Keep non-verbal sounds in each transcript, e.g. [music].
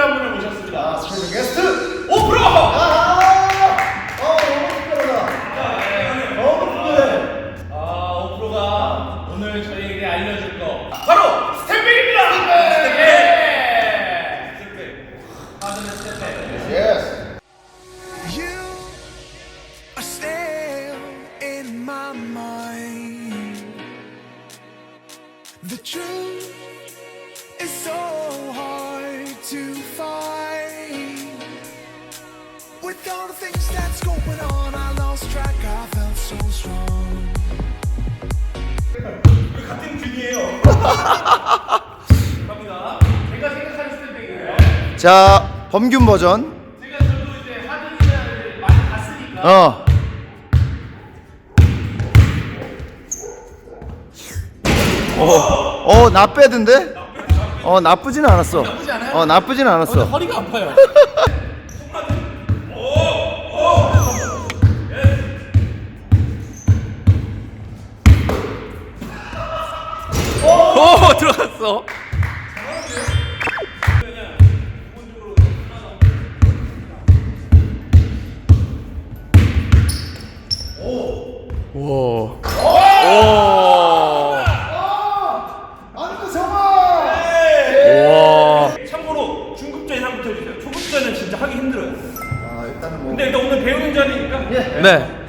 특별한 분을 모셨습니다. 아, 스페셜 게스트 오프로! 아, 어, 너무 특별하다. 네, 너무 특별해. 아, 오프로가 오늘 저희에게 알려줄 거 바로 스탬백입니다. 스텝백. 예! 스텝백. 아, 근데 스텝백. 예스. All the things that's going on, I lost track. I felt so strong. 같은 균이에요. 갑니다. 제가 생각하는 스텝백이에요. 자, 범균 버전. 제가 저도 이제 하드기자를 많이 봤으니까. 어. 어, 어, 나 빼던데? 어, 나쁘진 않았어. 나쁘지 않아요? 어, 나쁘진 않았어. 허리가 아파요. [laughs] 오 들어갔어. 오. 오. 아니, 정말! 와. 참고로 중급자 이상부터 해주세요. 초급자는 진짜 하기 힘들어요. 아, 일단은 뭐. 근데 일단 오늘 배우는 자리니까. 네.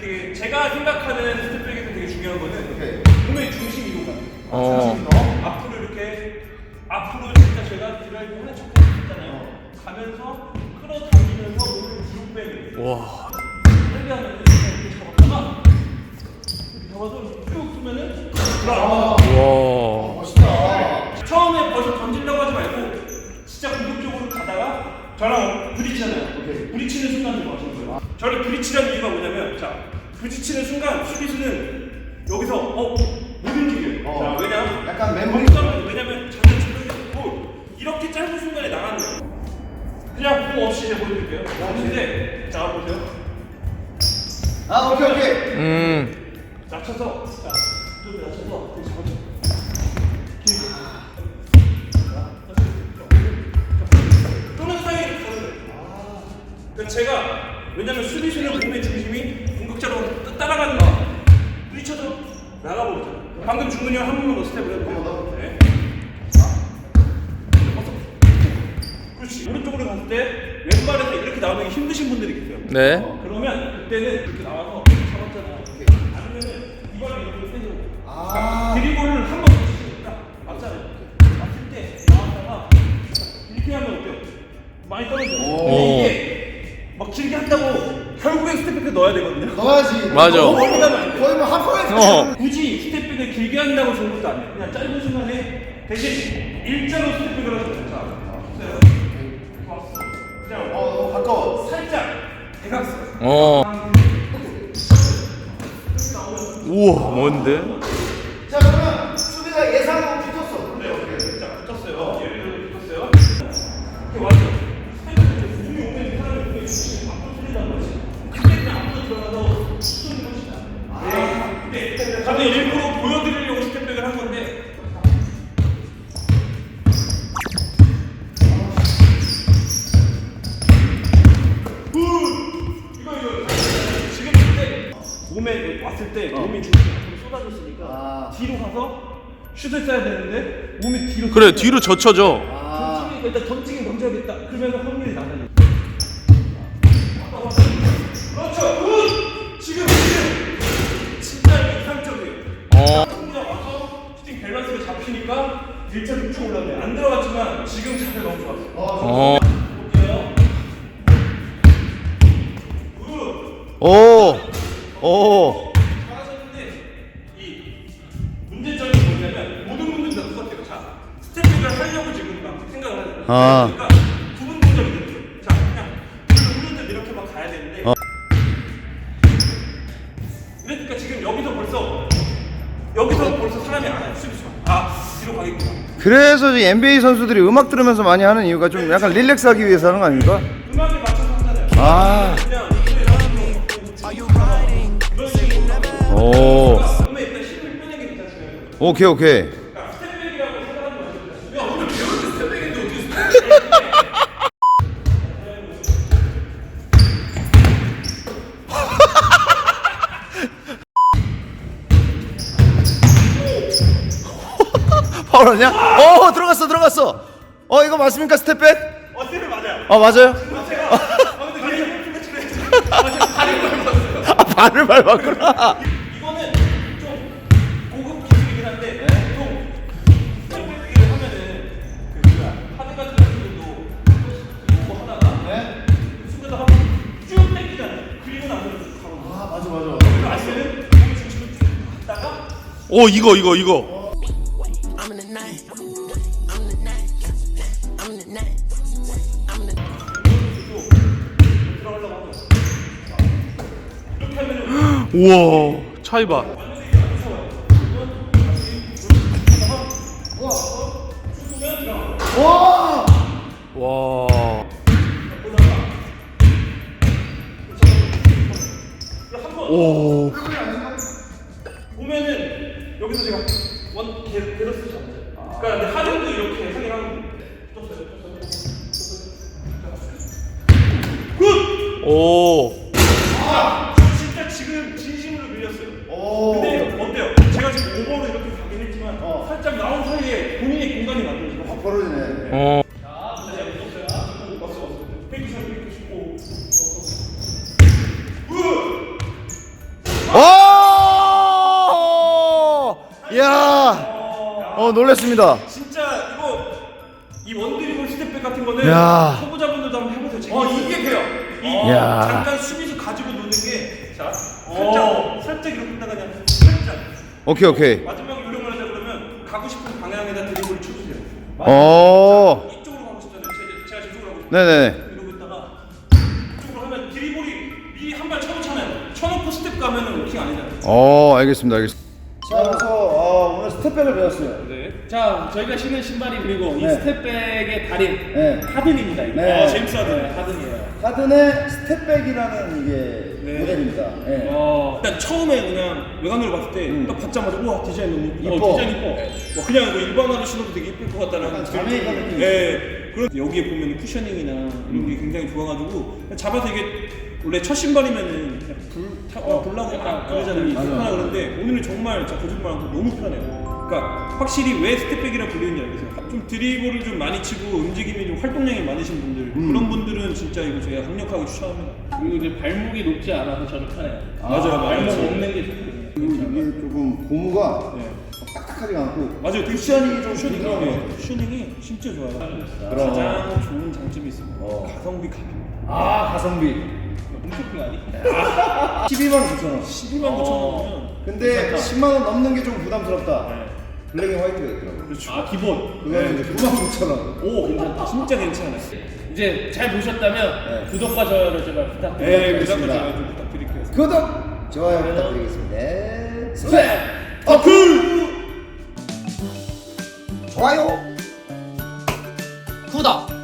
그 제가 생각하는 스텝백에서 되게 중요한 거는 오케이. 몸의 중심 이동감. 어. 앞으로 진짜 제가 드라이브 하는 척 했잖아요. 가면서 끌어당기면서 몸을 뒤로 빼는. 와. 하면 이렇게 잡았다가 이렇게 잡아서 쭉 쓰면은 들어가. 와. 멋있다. 처음에 벌써 던지려고 하지 말고 진짜 공격적으로 가다가 저랑 부딪히잖아요. 부딪히는 순간 들어가시는 거예요. 저를 부딪히라는 이유가 뭐냐면 자 부딪히는 순간 수비수는 여기서 어 못 움직여요. 어. 자 왜냐? 약간 멘붕이 거기서는 왜냐면 자세 잡고 이렇게 짧은 순간에 나가는 거예요. 그냥 공 없이 이제 보여드릴게요. 공 없이인데 자 보세요. 아, 오케이, 오케이. 음. 낮춰서 자, 좀 낮춰서 이렇게 잡아줘. 길게. 또는 사이를 걸어요. 그러니까 제가 왜냐면 수비수는 몸의 중심이 공격자로 따- 따라가는 거 부딪혀도 나가버리잖아. 방금 중근이 형한 번만 더 스텝을 해볼게요. 네. 어서. 그렇지. 오른쪽으로 갔을 때 왼발에서 이렇게 나오는 게 힘드신 분들이 계세요. 네. 그러면 그때는 이렇게 나와서 잡았잖아요. 이렇게. 아니면은 이발을 이렇게 빼고 아. 드리블을 한번 치시니까 맞잖아요. 맞을 때 나왔다가 이렇게 하면 어때요? 많이 떨어져요. 근데 이게 막 길게 한다고 결국엔 스텝백을 넣어야 되거든요. 넣어야지. 맞아. 너무 멀리 가면 안 돼요. 거의 뭐 하프에 어. 굳이 스텝백을 길게 한다고 좋은 것도 아니에요. 그냥 짧은 순간에 대신 일자로 스텝백을 하셔도 자, 보세요. 그냥 어, 너무 가까워. 살짝 대각선. 어. 우와 뭔데? 자, 그러면 수비가 예상하고 붙었어. 네, 오케이. 자, 붙었어요. 들어 붙었어요. 이렇게 와서 스텝을 몸이 오면 이 사람의 몸이 중심이 앞으로 틀리단 말이지. 근데 그냥 앞으로 들어가서 수준을 합시다. 아, 네. 저는 일부러 보여드리려고 스텝백을 한 건데 굿! 이거 이거 지금 그때 몸에 왔을 때 몸이 쏟아졌으니까 아. 뒤로 가서 슛을 쏴야 되는데 몸이 뒤로 그래 뒤로 젖혀져. 아. 던지기 일단 던지긴 던져야겠다. 그러면 확률이 낮아져. 그렇죠. 굿! 지금 지금 진짜 이상적이에요. 어. 그냥 와서 슈팅 밸런스가 잡히니까 일자로 쭉 올라오네. 안 들어갔지만 지금 자세 너무 좋았어. 어. 볼게요. 굿! 오. 오. 아. 그러니까 부분 동작이 이렇게. 자 그냥 흐르듯 이렇게 막 가야 되는데. 어. 그러니까 지금 여기서 벌써 여기서 벌써 사람이 안 와요. 수비수가. 아 뒤로 가겠구나. 그래서 이 NBA 선수들이 음악 들으면서 많이 하는 이유가 좀 약간 릴렉스하기 위해서 하는 거 아닙니까? 음악에 맞춰서 하잖아요. 아. 그냥 이런 식으로. 오. 오케이, 오케이. 나오느냐? 어, 어 들어갔어 들어갔어. 어 이거 맞습니까 스텝백? 어 스텝백 맞아요. 어 맞아요. 제가 [laughs] 아, 발을 밟았구나. 네? 아, 오 이거 이거 이거 우와 차이 봐. 와! 와. 오. 보면은 여기서 제가 원 개- 개더스 잡죠. 그러니까 근데 하는도 이렇게 떴어요. 굿! 오. 사이에 본인의 공간이 만들어지고 확 벌어지네. 어. 오! 야! 어, 놀랬습니다. 진짜 이거 이 원드리블 스텝백 같은 거는 야. 초보자분들도 한번 해보세요. 어 이게 돼요. 이 야. 잠깐 수비수 가지고 노는 게 자 살짝 살짝 이렇게 있다가 그냥 살짝 오케이, 오케이. 마지막에 요령을 하자 그러면 가고 싶은 방향에다 드리블을 쳐주세요. 오. 이쪽으로 가고 싶잖아요. 제가, 제가 저쪽으로 가고 싶어요. 네네. 이러고 있다가 이쪽으로 하면 드리블이 미리 한 발 쳐놓잖아요. 쳐놓고 스텝 가면은 워킹 아니잖아요. 어, 알겠습니다. 알겠습니다. 자, 그래서 어, 오늘 스텝백을 배웠어요. 네. 자, 저희가 신은 신발이 그리고 이 네. 스텝백의 달인 네. 하든입니다. 이거. 네. 아, 제임스 하든. 하든이에요. 하든의 스텝백이라는 이게 네. 모델입니다. 예. 어, 일단 처음에 그냥 외관으로 봤을 때딱 받자마자 우와 디자인 너무 이뻐. 어, 디자인 이뻐. 뭐 그냥 뭐 일반화로 신어도 되게 이쁠 것 같다는 생각이 자메이카 들고. 느낌이 예. 그런 여기에 보면 쿠셔닝이나 이런 게 굉장히 좋아가지고 그냥 잡아서 이게 원래 첫 신발이면은 그냥 불 타, 어, 불나고 딱 그러잖아요. 불편하 그런데 오늘은 정말 진짜 거짓말 안 하고 너무 편해요. 그러니까 확실히 왜 스텝백이라 불리는지 알겠어요. 좀 드리블을 좀 많이 치고 움직임이 좀 활동량이 많으신 분들 그런 분들은 진짜 이거 제가 강력하게 추천합니다. 그리고 이제 발목이 높지 않아서 저는 편해요. 맞아요, 맞아요. 발목 그렇죠. 없는 게 좋거든요. 그리고 이게 조금 고무가 네. 딱딱하지가 않고 맞아요. 되게 쿠셔닝이 좀 부드러워요. 네. 쿠셔닝이 진짜 좋아요. 그럼. 가장 좋은 장점이 있습니다. 어. 가성비 가격. 아, 가성비. 홈쇼핑 아니? 12만 9천 원. 12만 9천 원이면 근데 10만 원 넘는 게 좀 부담스럽다. 블랙에 화이트가 있더라고. 그렇죠. 아 기본. 그거는 이제 99,000원. 오 괜찮다. 진짜 괜찮아. 네. 이제 잘 보셨다면 네. 구독과 좋아요를 제발 부탁드립니다. 네, 구독과 좋아요 좀 부탁드릴게요. 구독, 좋아요 부탁드리겠습니다. 스냅 어플 좋아요 구독